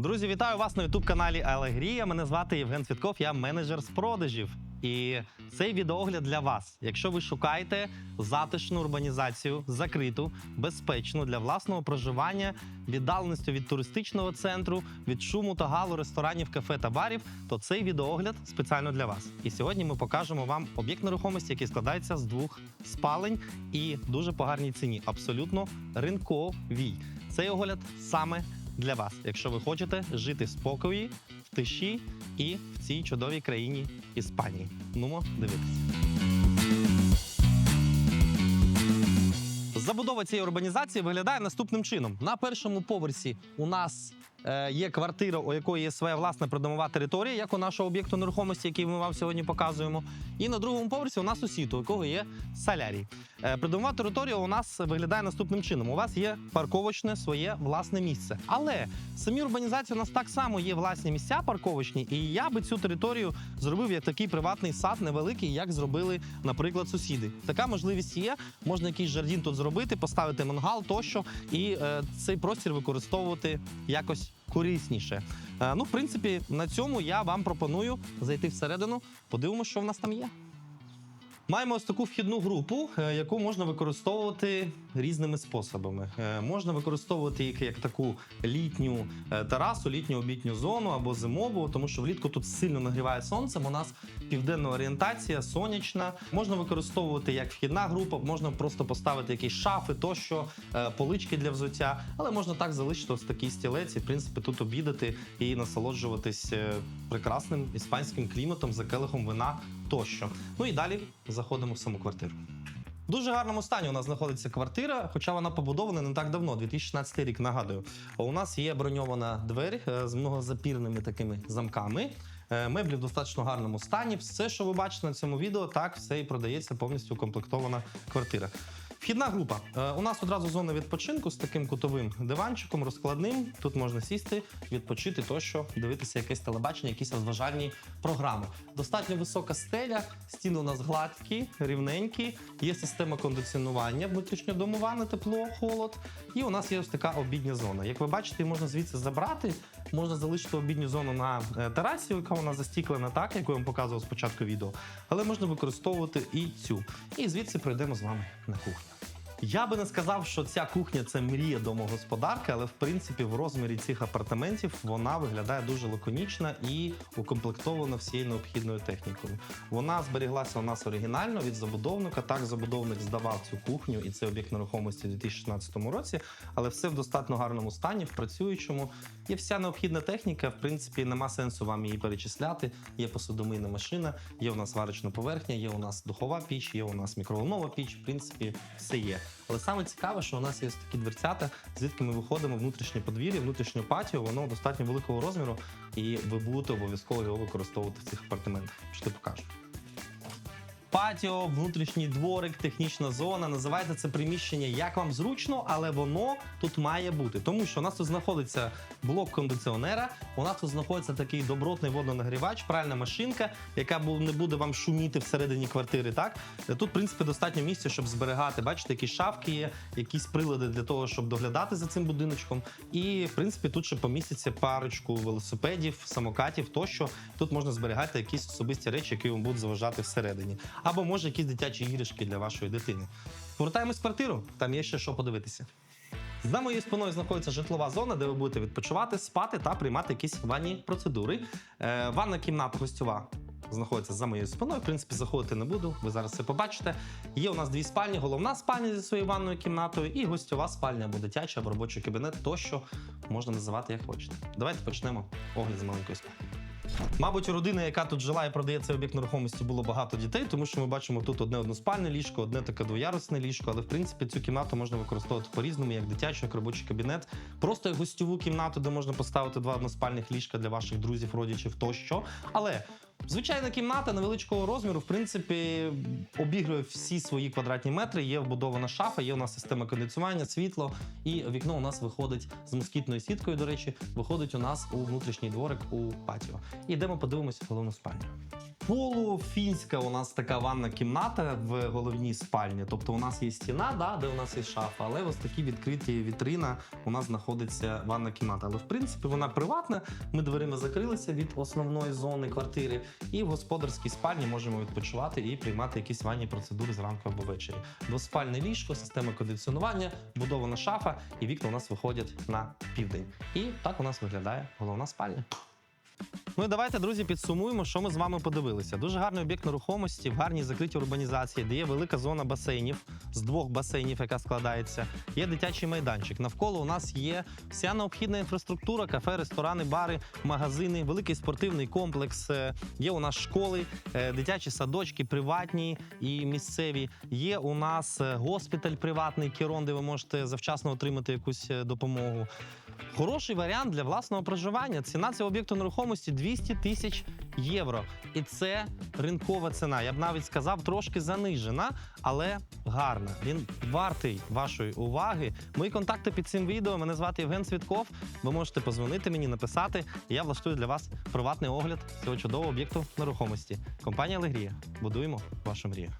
Друзі, вітаю вас на youtube каналі Алегрія. Мене звати Євген Цвітков, я менеджер з продажів. І цей відеогляд для вас. Якщо ви шукаєте затишну урбанізацію, закриту, безпечну для власного проживання, віддаленістю від туристичного центру, від шуму та галу ресторанів, кафе та барів, то цей відеогляд спеціально для вас. І сьогодні ми покажемо вам об'єкт нерухомості, який складається з двох спалень і дуже по гарній ціні. Абсолютно ринковій. Цей огляд саме для вас, якщо ви хочете жити в спокої, в тиші і в цій чудовій країні Іспанії. Нумо дивитися. Забудова цієї урбанізації виглядає наступним чином: на першому поверсі у нас є квартира, у якої є своя власна придомова територія, як у нашого об'єкту нерухомості, який ми вам сьогодні показуємо. І на другому поверсі у нас сусід, у якого є солярій. Е, Придомова територія у нас виглядає наступним чином: у вас є парковочне своє власне місце. Але в самій урбанізації у нас так само є власні місця парковочні, і я би цю територію зробив як такий приватний сад невеликий, як зробили, наприклад, сусіди. Така можливість є. Можна якийсь жардін тут зробити, поставити мангал тощо, і е, цей простір використовувати якось корисніше. Е, ну, в принципі, на цьому я вам пропоную зайти всередину, подивимося, що в нас там є. Маємо ось таку вхідну групу, е, яку можна використовувати різними способами. Е, Можна використовувати їх як таку літню е, терасу, літню обітню зону або зимову, тому що влітку тут сильно нагріває сонцем. У нас південна орієнтація, сонячна. Можна використовувати як вхідна група, можна просто поставити якісь шафи, тощо, полички для взуття, але можна так залишити ось такий стілець і в принципі тут обідати і насолоджуватись прекрасним іспанським кліматом за келихом вина тощо. Ну і далі заходимо в саму квартиру. В дуже гарному стані у нас знаходиться квартира, хоча вона побудована не так давно, 2016 рік, нагадую. У нас є броньована двері е, з многозапірними такими замками. Е, Меблі в достатньо гарному стані. Все, що ви бачите на цьому відео, так все і продається повністю укомплектована квартира. Вхідна група. Е, У нас одразу зона відпочинку з таким кутовим диванчиком розкладним. Тут можна сісти, відпочити тощо, дивитися якесь телебачення, якісь розважальні програми. Достатньо висока стеля, стіни у нас гладкі, рівненькі. Є система кондиціонування внутрішньодомова на тепло, холод. І у нас є ось така обідня зона. Як ви бачите, можна звідси забрати, можна залишити обідню зону на е, терасі, яка вона застіклена, так яку я вам показував спочатку відео. Але можна використовувати і цю. І звідси пройдемо з вами на кухню. Я би не сказав, що ця кухня це мрія домогосподарки, але в принципі в розмірі цих апартаментів вона виглядає дуже лаконічна і укомплектована всією необхідною технікою. Вона зберіглася у нас оригінально від забудовника. Так, забудовник здавав цю кухню і цей об'єкт нерухомості у 2016 році, але все в достатньо гарному стані, в працюючому. Є вся необхідна техніка. В принципі, нема сенсу вам її перечисляти. Є посудомийна машина, є у нас варочна поверхня, є у нас духова піч, є у нас мікроволнова піч. В принципі, все є. Але саме цікаве, що у нас є такі дверцята, звідки ми виходимо внутрішнє подвір'я, внутрішнє патіо, воно достатньо великого розміру, і ви будете обов'язково його використовувати в цих апартаментах. Що ти покажу. Патіо, внутрішній дворик, технічна зона. Називайте це приміщення як вам зручно, але воно тут має бути. Тому що у нас тут знаходиться блок кондиціонера, у нас тут знаходиться такий добротний водонагрівач, пральна машинка, яка не буде вам шуміти всередині квартири. Так тут, в принципі, достатньо місця, щоб зберігати. Бачите, які шафки є, якісь прилади для того, щоб доглядати за цим будиночком. І в принципі тут ще поміститься парочку велосипедів, самокатів тощо. Тут можна зберігати якісь особисті речі, які вам будуть заважати всередині. Або може якісь дитячі іграшки для вашої дитини. Повертаємось в квартиру, там є ще що подивитися. За моєю спиною знаходиться житлова зона, де ви будете відпочивати, спати та приймати якісь ванні процедури. Е, ванна кімната гостьова знаходиться за моєю спиною. В принципі, заходити не буду. Ви зараз це побачите. Є у нас дві спальні: головна спальня зі своєю ванною кімнатою і гостьова спальня або дитяча, або робочий кабінет, тощо можна називати як хочете. Давайте почнемо огляд з маленької спальні. Мабуть, у родини, яка тут жила і продає цей об'єкт нерухомості, було багато дітей, тому що ми бачимо тут одне односпальне ліжко, одне таке двоярусне ліжко. Але в принципі цю кімнату можна використовувати по-різному, як дитячий, як робочий кабінет, просто як гостьову кімнату, де можна поставити два односпальних ліжка для ваших друзів, родичів тощо. Але Звичайна кімната невеличкого розміру, в принципі, обігрує всі свої квадратні метри. Є вбудована шафа, є у нас система кондиціювання, світло, і вікно у нас виходить з москітною сіткою. До речі, виходить у нас у внутрішній дворик у патіо. І йдемо подивимося головну спальню. Полуфінська у нас така ванна кімната в головній спальні. Тобто у нас є стіна, да, де у нас є шафа, але ось такі відкриті вітрина у нас знаходиться ванна кімната. Але в принципі вона приватна. Ми дверима закрилися від основної зони квартири, і в господарській спальні можемо відпочивати і приймати якісь ванні процедури зранку або ввечері. Двоспальне ліжко, система кондиціонування, будована шафа, і вікна у нас виходять на південь. І так у нас виглядає головна спальня. Ну давайте, друзі, підсумуємо, що ми з вами подивилися. Дуже гарний об'єкт нерухомості в гарній закритій урбанізації, де є велика зона басейнів з двох басейнів, яка складається. Є дитячий майданчик. Навколо у нас є вся необхідна інфраструктура: кафе, ресторани, бари, магазини, великий спортивний комплекс. Е, Є у нас школи, е, дитячі садочки, приватні і місцеві. Є у нас е, госпіталь приватний Кірон, де ви можете завчасно отримати якусь допомогу. Хороший варіант для власного проживання. Ціна цього об'єкту нерухомості 200 тисяч євро. І це ринкова ціна. Я б навіть сказав, трошки занижена, але гарна. Він вартий вашої уваги. Мої контакти під цим відео. Мене звати Євген Світков. Ви можете позвонити мені, написати. Я влаштую для вас приватний огляд цього чудового об'єкту нерухомості. Компанія Алегрія. Будуємо вашу мрію.